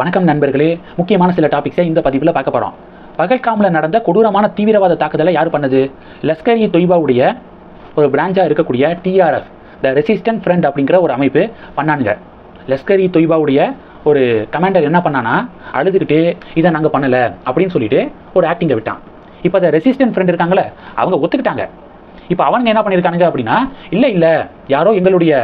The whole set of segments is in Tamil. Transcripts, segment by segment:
வணக்கம் நண்பர்களே. முக்கியமான சில டாபிக்ஸை இந்த பதிவில் பார்க்க போகிறோம் பகல்காமில் நடந்த கொடூரமான தீவிரவாத தாக்குதலை யார் பண்ணது? லஷ்கர் இ தொய்பாவுடைய ஒரு பிரான்ச்சாக இருக்கக்கூடிய டிஆர்எஃப் த ரெசிஸ்டன்ட் ஃப்ரண்ட் அப்படிங்கிற ஒரு அமைப்பு பண்ணானுங்க. லஷ்கர் இ தொய்பாவுடைய ஒரு கமாண்டர் என்ன பண்ணானா அழுதுகிட்டு இதை நாங்கள் பண்ணலை அப்படின்னு சொல்லிட்டு ஒரு ஆக்டிங்கை விட்டான். இப்போ அந்த ரெசிஸ்டன்ட் ஃப்ரெண்ட் இருக்காங்களே அவங்க ஒத்துக்கிட்டாங்க. இப்போ அவனுங்க என்ன பண்ணியிருக்கானுங்க அப்படின்னா இல்லை இல்லை யாரோ எங்களுடைய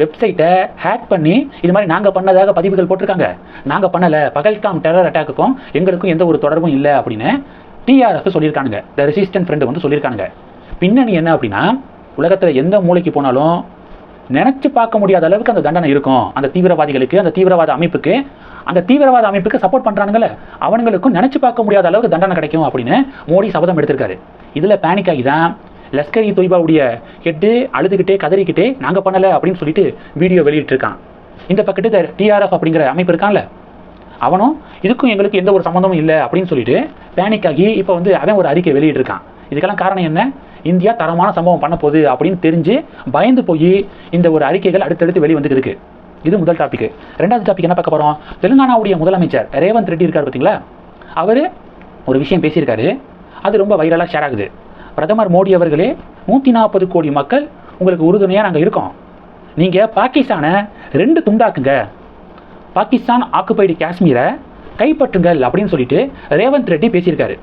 வெப்சைட்டை ஹேக் பண்ணி இது மாதிரி நாங்கள் பண்ணதாக பதிவுகள் போட்டிருக்காங்க. நாங்கள் பண்ணலை. பகல்காம் டெரர் அட்டாக்குக்கும் எங்களுக்கும் எந்த ஒரு தொடர்பும் இல்லை அப்படின்னு டிஆர்எஃப் சொல்லியிருக்கானுங்க. த ரெசிஸ்டன்ட் ஃப்ரெண்டு வந்து சொல்லியிருக்கானுங்க. பின்னணி என்ன அப்படின்னா உலகத்தில் எந்த மூலைக்கு போனாலும் நினச்சி பார்க்க முடியாத அளவுக்கு அந்த தண்டனை இருக்கும். அந்த தீவிரவாதிகளுக்கு அந்த தீவிரவாத அமைப்புக்கு அந்த தீவிரவாத அமைப்புக்கு சப்போர்ட் பண்ணுறானுங்களே அவனுங்களுக்கும் நினச்சி பார்க்க முடியாத அளவுக்கு தண்டனை கிடைக்கும் அப்படின்னு மோடி சபதம் எடுத்திருக்காரு. இதில் பேனிக் ஆகி தான் லஷ்கர் இ தொய்பாவுடைய ஹெட்டு அழுதுகிட்டே கதறிக்கிட்டே நாங்கள் பண்ணலை அப்படின்னு சொல்லிட்டு வீடியோ வெளியிட்டிருக்கான். இந்த பக்கத்து டிஆர்எஃப் அப்படிங்கிற அமைப்பு இருக்கான்ல அவனும் இதுக்கும் எங்களுக்கு எந்த ஒரு சம்மந்தமும் இல்லை அப்படின்னு சொல்லிட்டு பேனிக் ஆகி இப்போ வந்து அவன் ஒரு அறிக்கை வெளியிட்டிருக்கான். இதுக்கெல்லாம் காரணம் என்ன? இந்தியா தரமான சம்பவம் பண்ண போகுது அப்படின்னு தெரிஞ்சு பயந்து போய் இந்த ஒரு அறிக்கைகள் அடுத்தடுத்து வெளி வந்துட்டு இருக்கு. இது முதல் டாபிக் ரெண்டாவது டாபிக் என்ன பார்க்க போகிறோம் தெலுங்கானாவுடைய முதலமைச்சர் ரேவந்த் ரெட்டி இருக்கார் பார்த்தீங்களா? அவர் ஒரு விஷயம் பேசியிருக்காரு. அது ரொம்ப வைரலாக ஷேர் ஆகுது. பிரதமர் மோடி அவர்களே நூற்றி நாற்பது கோடி மக்கள் உங்களுக்கு உறுதுணையாக நாங்கள் இருக்கோம். நீங்கள் பாகிஸ்தானை ரெண்டு துண்டாக்குங்க. பாகிஸ்தான் ஆக்குபைடு காஷ்மீரை கைப்பற்றுங்கள் அப்படின்னு சொல்லிட்டு ரேவந்த் ரெட்டி பேசியிருக்காரு.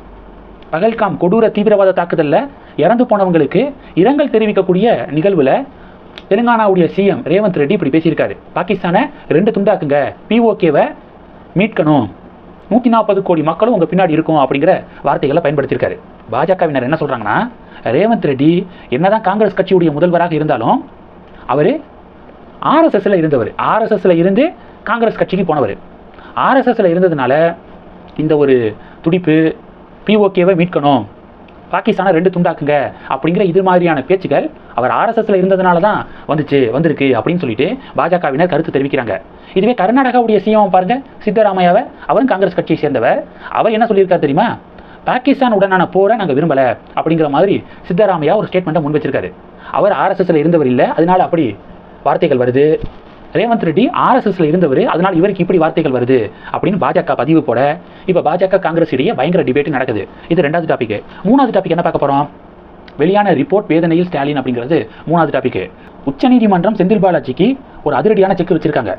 பகல்காம் கொடூர தீவிரவாத தாக்குதலில் இறந்து போனவங்களுக்கு இரங்கல் தெரிவிக்கக்கூடிய நிகழ்வில் தெலுங்கானாவுடைய சிஎம் ரேவந்த் ரெட்டி இப்படி பேசியிருக்காரு. பாகிஸ்தானை ரெண்டு துண்டாக்குங்க. பிஓகேவை மீட்கணும். நூற்றி நாற்பது கோடி மக்களும் உங்கள் பின்னாடி இருக்கும் அப்படிங்கிற வார்த்தைகளை பயன்படுத்தியிருக்காரு. பாஜகவினர் என்ன சொல்கிறாங்கன்னா ரேவந்த் ரெட்டி என்னதான் காங்கிரஸ் கட்சியுடைய முதல்வராக இருந்தாலும் அவர் ஆர்எஸ்எஸ்ல இருந்தவர். ஆர்எஸ்எஸ்ல இருந்து காங்கிரஸ் கட்சிக்கு போனவர். ஆர்எஸ்எஸ்ல இருந்ததுனால இந்த ஒரு துடிப்பு பிஓகேவை மீட்கணும். பாகிஸ்தானை ரெண்டு துண்டாக்குங்க அப்படிங்கிற இது மாதிரியான பேச்சுகள் அவர் ஆர்எஸ்எஸ்ல இருந்ததுனால தான் வந்துச்சு வந்திருக்கு அப்படின்னு சொல்லிட்டு பாஜகவினர் கருத்து தெரிவிக்கிறாங்க. இதுவே கர்நாடகாவுடைய சிஎம் பாருங்க சித்தராமையாவை அவரும் காங்கிரஸ் கட்சியை சேர்ந்தவர். அவர் என்ன சொல்லியிருக்காரு தெரியுமா? பாகிஸ்தான் உடனான போரை நாங்கள் விரும்பல அப்படிங்கிற மாதிரி சித்தராமையா ஒரு ஸ்டேட்மெண்ட்டை முன் வச்சிருக்காரு. அவர் ஆர்எஸ்எஸ்ல இருந்தவர் இல்லை அதனால அப்படி வார்த்தைகள் வருது. ரேவந்த் ரெட்டி ஆர்எஸ்எஸ்ல இருந்தவர் அதனால் இவருக்கு இப்படி வார்த்தைகள் வருது அப்படின்னு பாஜக பதிவு போட இப்போ பாஜக காங்கிரஸ் இடையே பயங்கர டிபேட் நடக்குது. இது ரெண்டாவது டாபிக் மூணாவது டாபிக் என்ன பார்க்க போகிறோம் வெளியான ரிப்போர்ட் வேதனையில் ஸ்டாலின் அப்படிங்கிறது மூணாவது டாபிக் உச்சநீதிமன்றம் செந்தில் பாலாஜிக்கு ஒரு அதிரடியான செக் வச்சிருக்காங்க.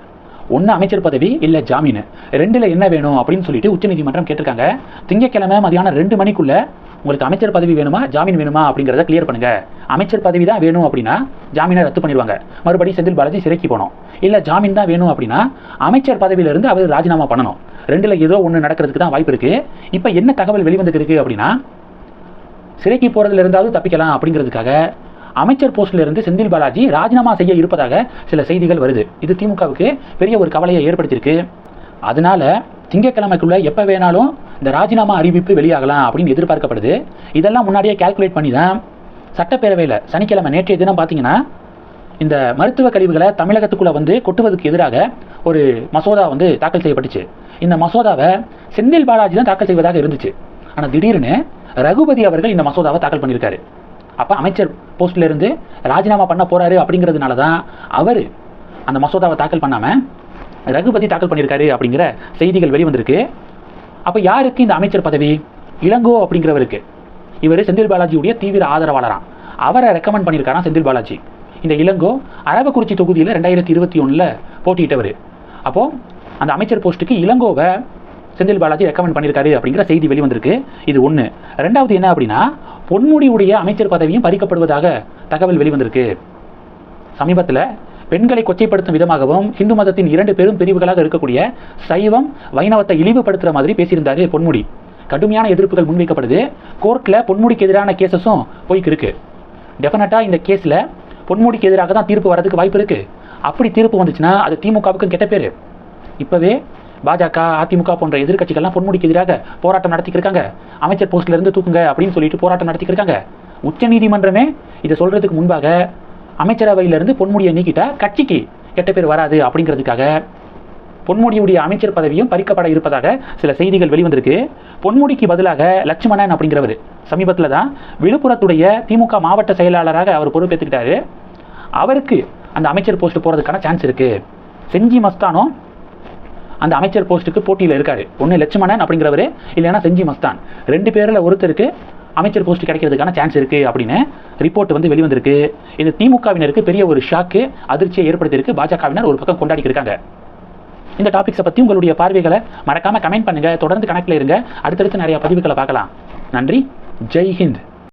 ஒன்று அமைச்சர் பதவி இல்லை ஜாமீன். ரெண்டில் என்ன வேணும் அப்படின்னு சொல்லிட்டு உச்சநீதிமன்றம் கேட்டிருக்காங்க. திங்கக்கிழமை மதியானம் ரெண்டு மணிக்குள்ளே உங்களுக்கு அமைச்சர் பதவி வேணுமா ஜாமீன் வேணுமா அப்படிங்கிறத கிளியர் பண்ணுங்க. அமைச்சர் பதவி தான் வேணும் அப்படின்னா ஜாமீனை ரத்து பண்ணிடுவாங்க. மறுபடியும் செந்தில் பாலாஜி சிறைக்கு போகணும். இல்லை ஜாமீன் தான் வேணும் அப்படின்னா அமைச்சர் பதவியிலிருந்து அவர் ராஜினாமா பண்ணணும். ரெண்டில் ஏதோ ஒன்று நடக்கிறதுக்கு தான் வாய்ப்பு இருக்குது இப்போ என்ன தகவல் வெளிவந்துருக்கு அப்படின்னா சிறைக்கு போகிறதுல இருந்தாலும் தப்பிக்கலாம் அப்படிங்கிறதுக்காக அமைச்சர் போஸ்ட்ல இருந்து செந்தில் பாலாஜி ராஜினாமா செய்ய இருப்பதாக சில செய்திகள் வருது. இது திமுகவுக்கு பெரிய ஒரு கவலையை ஏற்படுத்தியிருக்கு. அதனால திங்கட்கிழமைக்குள்ள எப்போ வேணாலும் இந்த ராஜினாமா அறிவிப்பு வெளியாகலாம் அப்படின்னு எதிர்பார்க்கப்படுது. இதெல்லாம் முன்னாடியே கால்குலேட் பண்ணி தான் சட்டப்பேரவையில் சனிக்கிழமை நேற்றைய தினம் பார்த்தீங்கன்னா இந்த மருத்துவ கழிவுகளை தமிழகத்துக்குள்ளே வந்து கொட்டுவதற்கு எதிராக ஒரு மசோதா வந்து தாக்கல் செய்யப்பட்டுச்சு. இந்த மசோதாவை செந்தில் பாலாஜி தான் தாக்கல் செய்வதாக இருந்துச்சு. ஆனால் திடீர்னு ரகுபதி அவர்கள் இந்த மசோதாவை தாக்கல் பண்ணியிருக்காரு. அப்போ அமைச்சர் போஸ்ட்லேருந்து ராஜினாமா பண்ண போகிறாரு அப்படிங்கிறதுனால தான் அவர் அந்த மசோதாவை தாக்கல் பண்ணாமல் ரகுபதி தாக்கல் பண்ணியிருக்காரு அப்படிங்கிற செய்திகள் வெளிவந்திருக்கு. அப்போ யாருக்கு இந்த அமைச்சர் பதவி? இளங்கோ அப்படிங்கிறவருக்கு. இவர் செந்தில் பாலாஜியுடைய தீவிர ஆதரவாளராம். அவரை ரெக்கமெண்ட் பண்ணியிருக்காராம் செந்தில் பாலாஜி. இந்த இளங்கோ அரவக்குறிச்சி தொகுதியில் ரெண்டாயிரத்தி இருபத்தி ஒன்றில் போட்டியிட்டவர். அப்போது அந்த அமைச்சர் போஸ்ட்டுக்கு இளங்கோவை செந்தில் பாலாஜி ரெக்கமெண்ட் பண்ணியிருக்காரு அப்படிங்கிற செய்தி வெளிவந்திருக்கு. இது ஒன்று ரெண்டாவது என்ன அப்படின்னா பொன்முடியுடைய அமைச்சர் பதவியும் பறிக்கப்படுவதாக தகவல் வெளிவந்திருக்கு. சமீபத்தில் பெண்களை கொச்சைப்படுத்தும் விதமாகவும் இந்து மதத்தின் இரண்டு பெரும் பிரிவுகளாக இருக்கக்கூடிய சைவம் வைணவத்தை இழிவுபடுத்துகிற மாதிரி பேசியிருந்தாரு பொன்முடி. கடுமையான எதிர்ப்புகள் முன்வைக்கப்படுது. கோர்ட்டில் பொன்முடிக்கு எதிரான கேசஸும் போய்க்கு இருக்கு. டெஃபினட்டாக இந்த கேஸில் பொன்முடிக்கு எதிராக தான் தீர்ப்பு வரதுக்கு வாய்ப்பு இருக்கு. அப்படி தீர்ப்பு வந்துச்சுன்னா அது திமுகவுக்கும் கெட்ட பேர். இப்போவே பாஜக அதிமுக போன்ற எதிர்க்கட்சிகள்லாம் பொன்முடிக்கு எதிராக போராட்டம் நடத்திக்கிருக்காங்க. அமைச்சர் போஸ்ட்ல இருந்து தூக்குங்க அப்படின்னு சொல்லிட்டு போராட்டம் நடத்திக்கிருக்காங்க. உச்சநீதிமன்றமே இதை சொல்றதுக்கு முன்பாக அமைச்சரவையிலிருந்து பொன்முடியை நீக்கிட்டா கட்சிக்கு கெட்ட பேர் வராது அப்படிங்கிறதுக்காக பொன்முடியுடைய அமைச்சர் பதவியும் பறிக்கப்பட இருப்பதாக சில செய்திகள் வெளிவந்திருக்கு. பொன்முடிக்கு பதிலாக லட்சுமணன் அப்படிங்கிறவர் சமீபத்தில் தான் விழுப்புரத்துடைய திமுக மாவட்ட செயலாளராக அவர் பொறுப்பேற்றுக்கிட்டாரு அவருக்கு அந்த அமைச்சர் போஸ்ட் போகிறதுக்கான சான்ஸ் இருக்கு. செஞ்சி மஸ்தானும் அந்த அமைச்சர் போஸ்ட்டுக்கு போட்டியில் இருக்காரு. ஒன்று லட்சுமணன் அப்படிங்கிறவர் இல்லைன்னா செஞ்சி மஸ்தான். ரெண்டு பேரில் ஒருத்தருக்கு அமைச்சர் போஸ்ட் கிடைக்கிறதுக்கான சான்ஸ் இருக்குது அப்படின்னு ரிப்போர்ட் வந்து வெளிவந்திருக்கு. இது திமுகவினருக்கு பெரிய ஒரு ஷாக்கு அதிர்ச்சியை ஏற்படுத்தியிருக்கு. பாஜகவினர் ஒரு பக்கம் கொண்டாடி இருக்காங்க. இந்த டாபிக்ஸை பற்றி உங்களுடைய பார்வைகளை மறக்காமல் கமெண்ட் பண்ணுங்கள் தொடர்ந்து கணக்கில் இருங்க. அடுத்தடுத்து நிறைய பதிவுகளை பார்க்கலாம். நன்றி. ஜெய் ஹிந்த்.